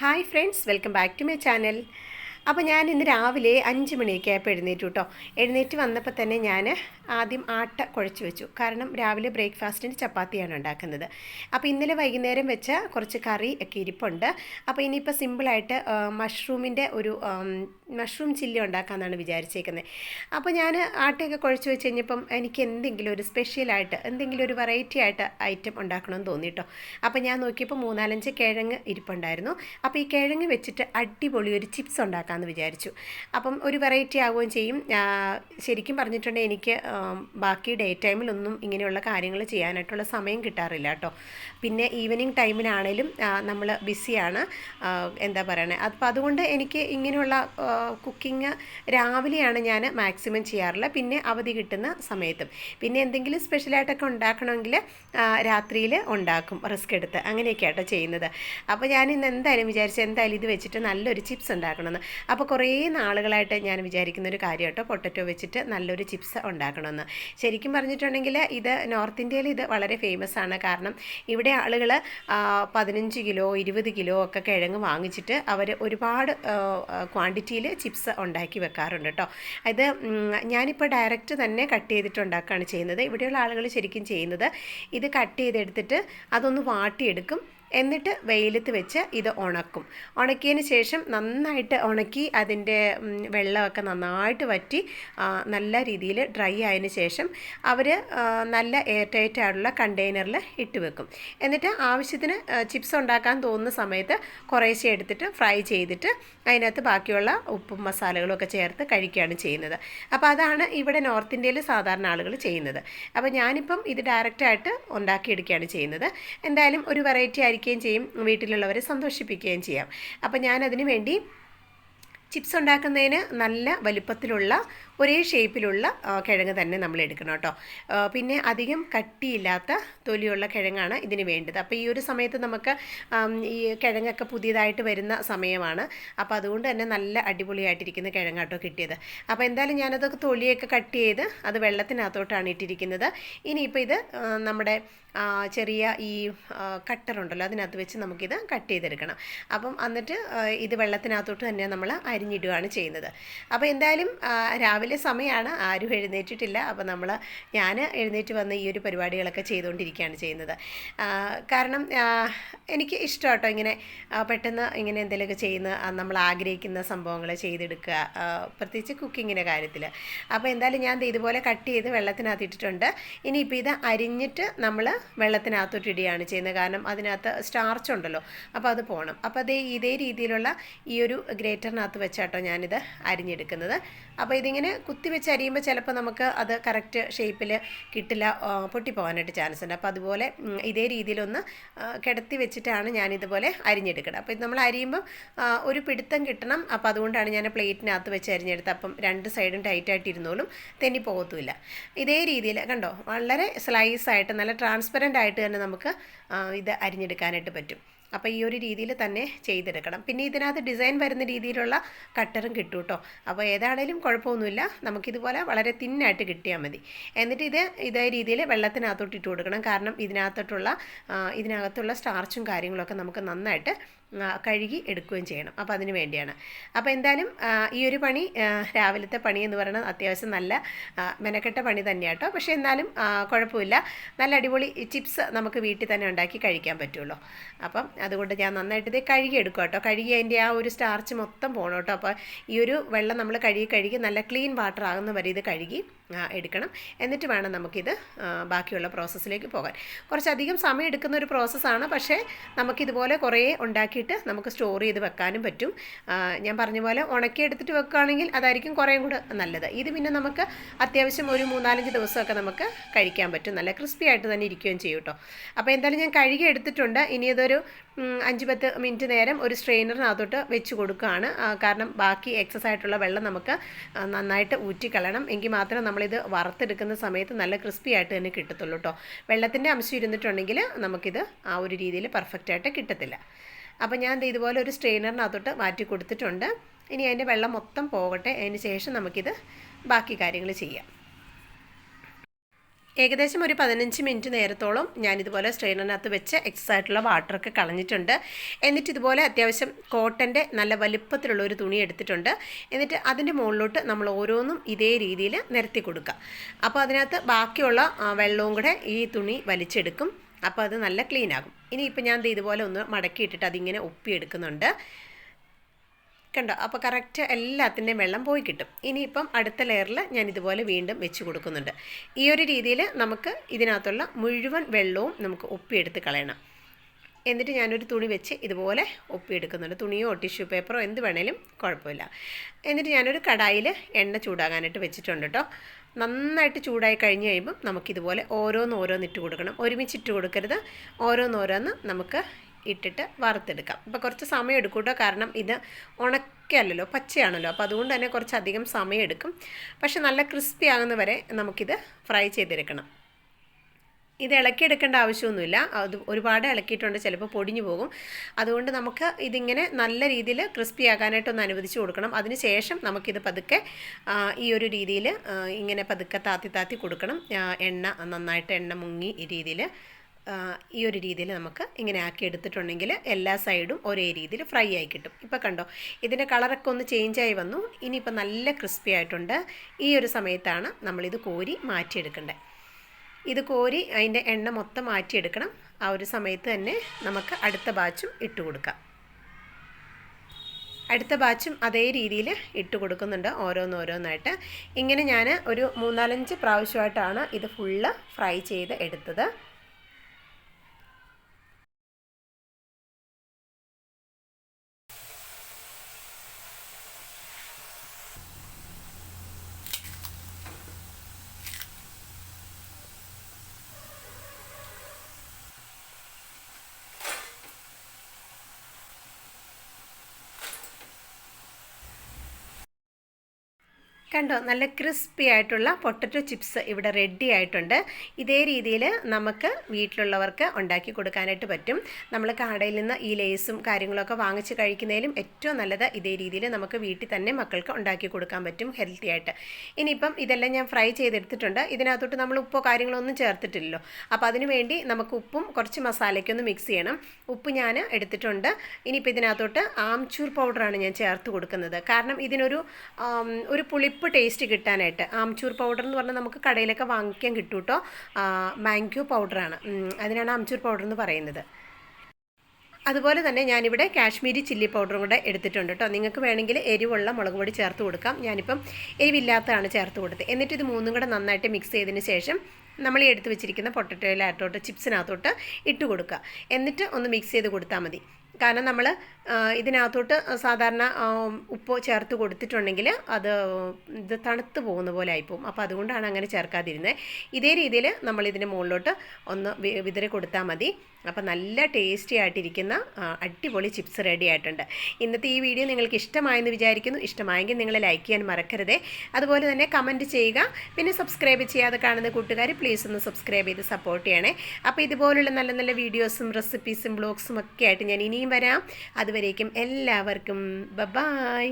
Hi friends welcome back to my channel അപ്പോൾ ഞാൻ ഇന്ന് രാവിലെ അഞ്ച് മണിയൊക്കെ ആയപ്പോൾ എഴുന്നേറ്റു കേട്ടോ എഴുന്നേറ്റ് വന്നപ്പോൾ തന്നെ ഞാൻ ആദ്യം ആട്ട കുഴച്ച് വെച്ചു. കാരണം രാവിലെ ബ്രേക്ക്ഫാസ്റ്റിന് ചപ്പാത്തിയാണ് ഉണ്ടാക്കുന്നത്. അപ്പോൾ ഇന്നലെ വൈകുന്നേരം വെച്ച കുറച്ച് കറി ഒക്കെ ഇരിപ്പുണ്ട്. അപ്പോൾ ഇനിയിപ്പോൾ സിമ്പിളായിട്ട് മഷ്റൂമിന്റെ ഒരു മഷ്റൂം ചില്ലി ഉണ്ടാക്കാമെന്നാണ് വിചാരിച്ചേക്കുന്നത് അപ്പോൾ ഞാൻ ആട്ടയൊക്കെ കുഴച്ച് വെച്ച് കഴിഞ്ഞപ്പം എനിക്ക് എന്തെങ്കിലും ഒരു സ്പെഷ്യലായിട്ട് എന്തെങ്കിലും ഒരു വെറൈറ്റി ആയിട്ട് ഐറ്റം ഉണ്ടാക്കണമെന്ന് തോന്നി കേട്ടോ അപ്പോൾ ഞാൻ നോക്കിയപ്പോൾ മൂന്നാലഞ്ച് കിഴങ്ങ് ഇരിപ്പുണ്ടായിരുന്നു. അപ്പോൾ ഈ കിഴങ്ങ് വെച്ചിട്ട് അടിപൊളി ഒരു ചിപ്സ് ഉണ്ടാക്കാമെന്ന് വിചാരിച്ചു. അപ്പം ഒരു വെറൈറ്റി ആവുകയും ചെയ്യും. ശരിക്കും പറഞ്ഞിട്ടുണ്ടെങ്കിൽ എനിക്ക് ബാക്കി ഡേ ടൈമിലൊന്നും ഇങ്ങനെയുള്ള കാര്യങ്ങൾ ചെയ്യാനായിട്ടുള്ള സമയം കിട്ടാറില്ല കേട്ടോ പിന്നെ ഈവനിങ് ടൈമിലാണേലും നമ്മൾ ബിസിയാണ് എന്താ പറയണേ? അപ്പോൾ അതുകൊണ്ട് എനിക്ക് ഇങ്ങനെയുള്ള കുക്കിംഗ് രാവിലെയാണ് ഞാൻ മാക്സിമം ചെയ്യാറുള്ളത്. പിന്നെ അവധി കിട്ടുന്ന സമയത്തും. പിന്നെ എന്തെങ്കിലും സ്പെഷ്യലായിട്ടൊക്കെ ഉണ്ടാക്കണമെങ്കിൽ രാത്രിയിൽ ഉണ്ടാക്കും റിസ്ക് എടുത്ത്. അങ്ങനെയൊക്കെ ആട്ടോ ചെയ്യുന്നത്. അപ്പോൾ ഞാൻ ഇന്ന് എന്തായാലും വിചാരിച്ചു എന്തായാലും ഇത് വെച്ചിട്ട് നല്ലൊരു ചിപ്സ് ഉണ്ടാക്കണമെന്ന്. അപ്പോൾ കുറേ നാളുകളായിട്ട് ഞാൻ വിചാരിക്കുന്ന ഒരു കാര്യം കേട്ടോ പൊട്ടറ്റോ വെച്ചിട്ട് നല്ലൊരു ചിപ്സ് ഉണ്ടാക്കണമെന്ന്. ശരിക്കും പറഞ്ഞിട്ടുണ്ടെങ്കിൽ ഇത് നോർത്ത് ഇന്ത്യയിൽ ഇത് വളരെ ഫേമസ് ആണ്. കാരണം ഇവിടെ ആളുകൾ പതിനഞ്ച് കിലോ ഇരുപത് കിലോ ഒക്കെ കിഴങ്ങ് വാങ്ങിച്ചിട്ട് അവർ ഒരുപാട് ക്വാണ്ടിറ്റിയിൽ ചിപ്സ് ഉണ്ടാക്കി വെക്കാറുണ്ട് കേട്ടോ ഇത് ഞാനിപ്പോൾ ഡയറക്റ്റ് തന്നെ കട്ട് ചെയ്തിട്ട് ഉണ്ടാക്കുകയാണ് ചെയ്യുന്നത്. ഇവിടെയുള്ള ആളുകൾ ശരിക്കും ചെയ്യുന്നത് ഇത് കട്ട് ചെയ്തെടുത്തിട്ട് അതൊന്ന് വാട്ടിയെടുക്കും. എന്നിട്ട് വെയിലത്ത് വെച്ച് ഇത് ഉണക്കും. ഉണക്കിയതിന് ശേഷം നന്നായിട്ട് ഉണക്കി അതിന്റെ വെള്ളമൊക്കെ നന്നായിട്ട് വറ്റി നല്ല രീതിയിൽ ഡ്രൈ ആയതിന് ശേഷം അവർ നല്ല എയർ ടൈറ്റ് ആയിട്ടുള്ള കണ്ടെയ്നറിൽ ഇട്ട് വെക്കും. എന്നിട്ട് ആവശ്യത്തിന് ചിപ്സ് ഉണ്ടാക്കാൻ തോന്നുന്ന സമയത്ത് കുറേശ്ശെ എടുത്തിട്ട് ഫ്രൈ ചെയ്തിട്ട് അതിനകത്ത് ബാക്കിയുള്ള ഉപ്പും മസാലകളൊക്കെ ചേർത്ത് കഴിക്കുകയാണ് ചെയ്യുന്നത്. അപ്പോൾ അതാണ് ഇവിടെ നോർത്ത് ഇന്ത്യയിൽ സാധാരണ ആളുകൾ ചെയ്യുന്നത്. അപ്പോൾ ഞാനിപ്പം ഇത് ഡയറക്റ്റായിട്ട് ഉണ്ടാക്കിയെടുക്കുകയാണ് ചെയ്യുന്നത്. എന്തായാലും ഒരു വെറൈറ്റി ആയിരിക്കുകയും ചെയ്യും വീട്ടിലുള്ളവരെ സന്തോഷിപ്പിക്കുകയും ചെയ്യാം. അപ്പോൾ ഞാനതിന് വേണ്ടി ചിപ്സ് ഉണ്ടാക്കുന്നതിന് നല്ല വലിപ്പത്തിലുള്ള ഒരേ ഷേപ്പിലുള്ള കിഴങ്ങ് തന്നെ നമ്മൾ എടുക്കണം കേട്ടോ. പിന്നെ അധികം കട്ടിയില്ലാത്ത തൊലിയുള്ള കിഴങ്ങാണ് ഇതിന് വേണ്ടത്. അപ്പോൾ ഈ ഒരു സമയത്ത് നമുക്ക് ഈ കിഴങ്ങൊക്കെ പുതിയതായിട്ട് വരുന്ന സമയമാണ്. അപ്പോൾ അതുകൊണ്ട് തന്നെ നല്ല അടിപൊളിയായിട്ടിരിക്കുന്ന കിഴങ്ങാട്ടോ കിട്ടിയത്. അപ്പോൾ എന്തായാലും ഞാനതൊക്കെ തൊലിയൊക്കെ കട്ട് ചെയ്ത് അത് വെള്ളത്തിനകത്തോട്ടാണ് ഇട്ടിരിക്കുന്നത്. ഇനിയിപ്പോൾ ഇത് നമ്മുടെ ചെറിയ ഈ കട്ടറുണ്ടല്ലോ അതിനകത്ത് വെച്ച് നമുക്കിത് കട്ട് ചെയ്തെടുക്കണം. അപ്പം എന്നിട്ട് ഇത് വെള്ളത്തിനകത്തോട്ട് തന്നെ നമ്മൾ അരിഞ്ഞിടുകയാണ് ചെയ്യുന്നത്. അപ്പോൾ എന്തായാലും ആ, രാവിലെ സമയമാണ്. ആരും എഴുന്നേറ്റിട്ടില്ല. അപ്പോൾ നമ്മൾ ഞാൻ എഴുന്നേറ്റ് വന്ന് ഈ ഒരു പരിപാടികളൊക്കെ ചെയ്തുകൊണ്ടിരിക്കുകയാണ് ചെയ്യുന്നത്. കാരണം എനിക്ക് ഇഷ്ടം കേട്ടോ ഇങ്ങനെ പെട്ടെന്ന് ഇങ്ങനെ എന്തെങ്കിലുമൊക്കെ ചെയ്യുന്ന നമ്മൾ ആഗ്രഹിക്കുന്ന സംഭവങ്ങൾ ചെയ്തെടുക്കുക പ്രത്യേകിച്ച് കുക്കിങ്ങിന്റെ കാര്യത്തിൽ. അപ്പോൾ എന്തായാലും ഞാൻ ഇതുപോലെ കട്ട് ചെയ്ത് വെള്ളത്തിനകത്ത് ഇട്ടിട്ടുണ്ട്. ഇനിയിപ്പോൾ ഇത് അരിഞ്ഞിട്ട് നമ്മൾ വെള്ളത്തിനകത്തോട്ട് ഇടുകയാണ് ചെയ്യുന്നത്. കാരണം അതിനകത്ത് സ്റ്റാർച്ച് ഉണ്ടല്ലോ. അപ്പോൾ അത് പോകണം. അപ്പോൾ അതേ ഇതേ രീതിയിലുള്ള ഈ ഒരു ഗ്രേറ്ററിനകത്ത് വെച്ചാട്ടോ ഞാനിത് അരിഞ്ഞെടുക്കുന്നത്. അപ്പോൾ ഇതിങ്ങനെ കുത്തി വെച്ച് അരിയുമ്പോൾ ചിലപ്പോൾ നമുക്ക് അത് കറക്റ്റ് ഷേപ്പിൽ കിട്ടില്ല പൊട്ടിപ്പോകാനായിട്ട് ചാൻസ് ഉണ്ട്. അപ്പോൾ അതുപോലെ ഇതേ രീതിയിലൊന്ന് കിടത്തി വെച്ചിട്ടാണ് ഞാൻ ഇതുപോലെ അരിഞ്ഞെടുക്കുന്നത് അപ്പോൾ ഇത് നമ്മൾ അരിയുമ്പോൾ ഒരു പിടുത്തം കിട്ടണം. അപ്പോൾ അതുകൊണ്ടാണ് ഞാൻ പ്ലേറ്റിനകത്ത് വെച്ച് അരിഞ്ഞെടുത്തത്. അപ്പം രണ്ട് സൈഡും ടൈറ്റായിട്ട് ഇരുന്നോളും തെന്നി പോകത്തുമില്ല. ഇതേ രീതിയിൽ കണ്ടോ വളരെ സ്ലൈസ് ആയിട്ട് നല്ല ട്രാൻസ്പെറന്റ് ആയിട്ട് തന്നെ നമുക്ക് ഇത് അരിഞ്ഞെടുക്കാനായിട്ട് പറ്റും. അപ്പോൾ ഈ ഒരു രീതിയിൽ തന്നെ ചെയ്തെടുക്കണം. പിന്നെ ഇതിനകത്ത് ഡിസൈൻ വരുന്ന രീതിയിലുള്ള കട്ടറും കിട്ടും കേട്ടോ അപ്പോൾ ഏതാണേലും കുഴപ്പമൊന്നുമില്ല. നമുക്കിതുപോലെ വളരെ തിന്നായിട്ട് കിട്ടിയാൽ മതി. എന്നിട്ട് ഇത് ഇതേ രീതിയിൽ വെള്ളത്തിനകത്തോട്ട് ഇട്ട് കൊടുക്കണം. കാരണം ഇതിനകത്തോട്ടുള്ള ഇതിനകത്തുള്ള സ്റ്റാർച്ചും കാര്യങ്ങളൊക്കെ നമുക്ക് നന്നായിട്ട് കഴുകി എടുക്കുകയും ചെയ്യണം. അപ്പോൾ അതിന് വേണ്ടിയാണ്. അപ്പോൾ എന്തായാലും ഈ ഒരു പണി രാവിലത്തെ പണി എന്ന് പറയുന്നത് അത്യാവശ്യം നല്ല മെനക്കെട്ട പണി തന്നെയാണ് കേട്ടോ പക്ഷേ എന്നാലും കുഴപ്പമില്ല. നല്ല അടിപൊളി ചിപ്സ് നമുക്ക് വീട്ടിൽ തന്നെ ഉണ്ടാക്കി കഴിക്കാൻ പറ്റുള്ളൂ. അപ്പം അതുകൊണ്ട് ഞാൻ നന്നായിട്ട് ഇത് കഴുകി എടുക്കും കേട്ടോ കഴുകി അതിന്റെ ആ ഒരു സ്റ്റാർച്ച് മൊത്തം പോകണം കേട്ടോ അപ്പോൾ ഈ ഒരു വെള്ളം നമ്മൾ കഴുകി കഴുകി നല്ല ക്ലീൻ വാട്ടർ ആകുന്ന വരെ ഇത് കഴുകി എടുക്കണം. എന്നിട്ട് വേണം നമുക്കിത് ബാക്കിയുള്ള പ്രോസസ്സിലേക്ക് പോകാൻ. കുറച്ചധികം സമയം എടുക്കുന്ന ഒരു പ്രോസസ്സാണ്. പക്ഷേ നമുക്കിതുപോലെ കുറേ ഉണ്ടാക്കിയിട്ട് നമുക്ക് സ്റ്റോർ ചെയ്ത് വെക്കാനും പറ്റും. ഞാൻ പറഞ്ഞ പോലെ ഉണക്കി എടുത്തിട്ട് വെക്കുകയാണെങ്കിൽ അതായിരിക്കും കുറേയും കൂടെ നല്ലത്. ഇത് പിന്നെ നമുക്ക് അത്യാവശ്യം ഒരു മൂന്നാലഞ്ച് ദിവസമൊക്കെ നമുക്ക് കഴിക്കാൻ പറ്റും. നല്ല ക്രിസ്പി ആയിട്ട് തന്നെ ഇരിക്കുകയും ചെയ്യും കേട്ടോ അപ്പോൾ എന്തായാലും ഞാൻ കഴുകി എടുത്തിട്ടുണ്ട്. ഇനി ഇതൊരു അഞ്ച് പത്ത് മിനിറ്റ് നേരം ഒരു സ്ട്രെയിനറിനകത്തോട്ട് വെച്ച് കൊടുക്കുകയാണ്. കാരണം ബാക്കി എക്സസ് ആയിട്ടുള്ള വെള്ളം നമുക്ക് നന്നായിട്ട് ഊറ്റിക്കളയണം. എങ്കിൽ മാത്രമേ നമ്മളിത് വറുത്തെടുക്കുന്ന സമയത്ത് നല്ല ക്രിസ്പി ആയിട്ട് തന്നെ കിട്ടത്തുള്ളൂ കേട്ടോ വെള്ളത്തിന്റെ അംശം ഇരുന്നിട്ടുണ്ടെങ്കിൽ നമുക്കിത് ആ ഒരു രീതിയിൽ പെർഫെക്റ്റ് ആയിട്ട് കിട്ടത്തില്ല. അപ്പോൾ ഞാൻ ഇതുപോലെ ഒരു സ്ട്രെയിനറിനകത്തോട്ട് മാറ്റി കൊടുത്തിട്ടുണ്ട്. ഇനി അതിന്റെ വെള്ളം മൊത്തം പോകട്ടെ അതിന് ശേഷം നമുക്കിത് ബാക്കി കാര്യങ്ങൾ ചെയ്യാം. ഏകദേശം ഒരു പതിനഞ്ച് മിനിറ്റ് നേരത്തോളം ഞാനിതുപോലെ സ്ട്രെയിനറിനകത്ത് വെച്ച് എക്സസ് ആയിട്ടുള്ള വാട്ടറൊക്കെ കളഞ്ഞിട്ടുണ്ട്. എന്നിട്ട് ഇതുപോലെ അത്യാവശ്യം കോട്ടന്റെ നല്ല വലുപ്പത്തിലുള്ള ഒരു തുണി എടുത്തിട്ടുണ്ട്. എന്നിട്ട് അതിന്റെ മുകളിലോട്ട് നമ്മൾ ഓരോന്നും ഇതേ രീതിയിൽ നിരത്തി കൊടുക്കുക. അപ്പോൾ അതിനകത്ത് ബാക്കിയുള്ള വെള്ളവും കൂടെ ഈ തുണി വലിച്ചെടുക്കും. അപ്പോൾ അത് നല്ല ക്ലീൻ ആകും ഇനിയിപ്പോൾ ഞാൻ ഇതുപോലെ ഒന്ന് മടക്കിയിട്ടിട്ട് അതിങ്ങനെ ഒപ്പിയെടുക്കുന്നുണ്ട് കണ്ടോ? അപ്പോൾ കറക്റ്റ് എല്ലാത്തിന്റെയും വെള്ളം പോയി കിട്ടും. ഇനിയിപ്പം അടുത്ത ലെയറിൽ ഞാൻ ഇതുപോലെ വീണ്ടും വെച്ച് കൊടുക്കുന്നുണ്ട്. ഈ ഒരു രീതിയിൽ നമുക്ക് ഇതിനകത്തുള്ള മുഴുവൻ വെള്ളവും നമുക്ക് ഒപ്പിയെടുത്ത് കളയണം. എന്നിട്ട് ഞാനൊരു തുണി വെച്ച് ഇതുപോലെ ഒപ്പിയെടുക്കുന്നുണ്ട്. തുണിയോ ടിഷ്യൂ പേപ്പറോ എന്ത് വേണേലും കുഴപ്പമില്ല. എന്നിട്ട് ഞാനൊരു കടായിൽ എണ്ണ ചൂടാകാനായിട്ട് വെച്ചിട്ടുണ്ട് കേട്ടോ നന്നായിട്ട് ചൂടായി കഴിഞ്ഞ് കഴിയുമ്പം നമുക്കിതുപോലെ ഓരോന്ന് ഇട്ട് കൊടുക്കണം. ഒരുമിച്ച് ഇട്ട് കൊടുക്കരുത്. ഓരോന്നോരോന്ന് നമുക്ക് ഇട്ടിട്ട് വറുത്തെടുക്കാം. അപ്പോൾ കുറച്ച് സമയം എടുക്കും കേട്ടോ. കാരണം ഇത് ഉണക്കല്ലല്ലോ പച്ചയാണല്ലോ. അപ്പോൾ അതുകൊണ്ട് തന്നെ കുറച്ചധികം സമയം എടുക്കും പക്ഷെ നല്ല ക്രിസ്പി ആകുന്ന വരെ നമുക്കിത് ഫ്രൈ ചെയ്തെടുക്കണം. ഇത് ഇളക്കിയെടുക്കേണ്ട ആവശ്യമൊന്നുമില്ല. അത് ഒരുപാട് ഇളക്കിയിട്ടുണ്ട് ചിലപ്പോൾ പൊടിഞ്ഞു പോകും. അതുകൊണ്ട് നമുക്ക് ഇതിങ്ങനെ നല്ല രീതിയിൽ ക്രിസ്പി ആകാനായിട്ടൊന്ന് അനുവദിച്ചു കൊടുക്കണം. അതിന് ശേഷം നമുക്കിത് പതുക്കെ ഈ ഒരു രീതിയിൽ ഇങ്ങനെ പതുക്കെ താത്തി താത്തി കൊടുക്കണം. എണ്ണ നന്നായിട്ട് എണ്ണ മുങ്ങി ഈ രീതിയിൽ ഈ ഒരു രീതിയിൽ നമുക്ക് ഇങ്ങനെ ആക്കി എടുത്തിട്ടുണ്ടെങ്കിൽ എല്ലാ സൈഡും ഒരേ രീതിയിൽ ഫ്രൈ ആയി കിട്ടും. ഇപ്പോൾ കണ്ടോ ഇതിന്റെ കളറൊക്കെ ഒന്ന് ചേഞ്ചായി വന്നു. ഇനിയിപ്പോൾ നല്ല ക്രിസ്പി ആയിട്ടുണ്ട്. ഈ ഒരു സമയത്താണ് നമ്മളിത് കോരി മാറ്റിയെടുക്കേണ്ടത് ഇത് കോരി അതിന്റെ എണ്ണ മൊത്തം മാറ്റിയെടുക്കണം. ആ ഒരു സമയത്ത് തന്നെ നമുക്ക് അടുത്ത ബാച്ചും ഇട്ട് കൊടുക്കാം. അടുത്ത ബാച്ചും അതേ രീതിയിൽ ഇട്ട് കൊടുക്കുന്നുണ്ട് ഓരോന്നോരോന്നായിട്ട് ഇങ്ങനെ ഞാൻ ഒരു മൂന്നാലഞ്ച് പ്രാവശ്യമായിട്ടാണ് ഇത് ഫുള്ള് ഫ്രൈ ചെയ്ത് എടുത്തത്. കണ്ടോ നല്ല ക്രിസ്പി ആയിട്ടുള്ള പൊട്ടറ്റോ ചിപ്സ് ഇവിടെ റെഡി ആയിട്ടുണ്ട്. ഇതേ രീതിയിൽ നമുക്ക് വീട്ടിലുള്ളവർക്ക് ഉണ്ടാക്കി കൊടുക്കാനായിട്ട് പറ്റും. നമ്മൾ കടയിൽ നിന്ന് ഈ ലേസും കാര്യങ്ങളൊക്കെ വാങ്ങിച്ച് കഴിക്കുന്നതിലും ഏറ്റവും നല്ലത് ഇതേ രീതിയിൽ നമുക്ക് വീട്ടിൽ തന്നെ മക്കൾക്ക് ഉണ്ടാക്കി കൊടുക്കാൻ പറ്റും ഹെൽത്തി ആയിട്ട്. ഇനിയിപ്പം ഇതെല്ലാം ഞാൻ ഫ്രൈ ചെയ്തെടുത്തിട്ടുണ്ട്. ഇതിനകത്തോട്ട് നമ്മൾ ഉപ്പോ കാര്യങ്ങളൊന്നും ചേർത്തിട്ടില്ലല്ലോ. അപ്പോൾ അതിന് വേണ്ടി നമുക്ക് ഉപ്പും കുറച്ച് മസാലയ്ക്കൊന്ന് മിക്സ് ചെയ്യണം. ഉപ്പ് ഞാൻ എടുത്തിട്ടുണ്ട്. ഇനിയിപ്പോൾ ഇതിനകത്തോട്ട് ആംചൂർ പൗഡറാണ് ഞാൻ ചേർത്ത് കൊടുക്കുന്നത്. കാരണം ഇതിനൊരു ഒരു പുളിപ്പ് ടേസ്റ്റ് കിട്ടാനായിട്ട്. ആംചൂർ പൗഡർ എന്ന് പറഞ്ഞാൽ നമുക്ക് കടയിലൊക്കെ വാങ്ങിക്കാൻ കിട്ടും കേട്ടോ മാംഗ്യൂ പൗഡറാണ് അതിനാണ് ആംചൂർ പൗഡർ എന്ന് പറയുന്നത്. അതുപോലെ തന്നെ ഞാനിവിടെ കാശ്മീരി ചില്ലി പൗഡറും കൂടെ എടുത്തിട്ടുണ്ട് കേട്ടോ നിങ്ങൾക്ക് വേണമെങ്കിൽ എരിവുള്ള മുളക് പൊടി ചേർത്ത് കൊടുക്കാം. ഞാനിപ്പം എരിവില്ലാത്തതാണ് ചേർത്ത് കൊടുത്തത്. എന്നിട്ട് ഇത് മൂന്നും കൂടെ നന്നായിട്ട് മിക്സ് ചെയ്തതിന് ശേഷം നമ്മൾ ഈ എടുത്ത് വെച്ചിരിക്കുന്ന പൊട്ടറ്റോയിലായിട്ടോട്ട് ചിപ്സിനകത്തോട്ട് ഇട്ട് കൊടുക്കുക. എന്നിട്ട് ഒന്ന് മിക്സ് ചെയ്ത് കൊടുത്താൽ മതി. കാരണം നമ്മൾ ഇതിനകത്തോട്ട് സാധാരണ ഉപ്പ് ചേർത്ത് കൊടുത്തിട്ടുണ്ടെങ്കിൽ അത് ഇത് തണുത്ത് പോകുന്ന പോലെ ആയിപ്പോവും. അപ്പോൾ അതുകൊണ്ടാണ് അങ്ങനെ ചേർക്കാതിരുന്നത് ഇതേ രീതിയിൽ നമ്മൾ ഇതിന് മുകളിലോട്ട് ഒന്ന് വിതറി കൊടുത്താൽ മതി. അപ്പോൾ നല്ല ടേസ്റ്റി ആയിട്ടിരിക്കുന്ന അടിപൊളി ചിപ്സ് റെഡി ആയിട്ടുണ്ട്. ഇന്നത്തെ ഈ വീഡിയോ നിങ്ങൾക്ക് ഇഷ്ടമായെന്ന് വിചാരിക്കുന്നു. ഇഷ്ടമായെങ്കിൽ നിങ്ങൾ ലൈക്ക് ചെയ്യാൻ മറക്കരുതേ. അതുപോലെ തന്നെ കമന്റ് ചെയ്യുക. പിന്നെ സബ്സ്ക്രൈബ് ചെയ്യാതെ കാണുന്ന കൂട്ടുകാർ പ്ലീസ് ഒന്ന് സബ്സ്ക്രൈബ് ചെയ്ത് സപ്പോർട്ട് ചെയ്യണേ. അപ്പോൾ ഇതുപോലുള്ള നല്ല നല്ല വീഡിയോസും റെസിപ്പീസും ബ്ലോഗ്സും ഒക്കെ ആയിട്ട് ഞാൻ ഇനിയും വരാം. അതുവരേക്കും എല്ലാവർക്കും ബ ബായ്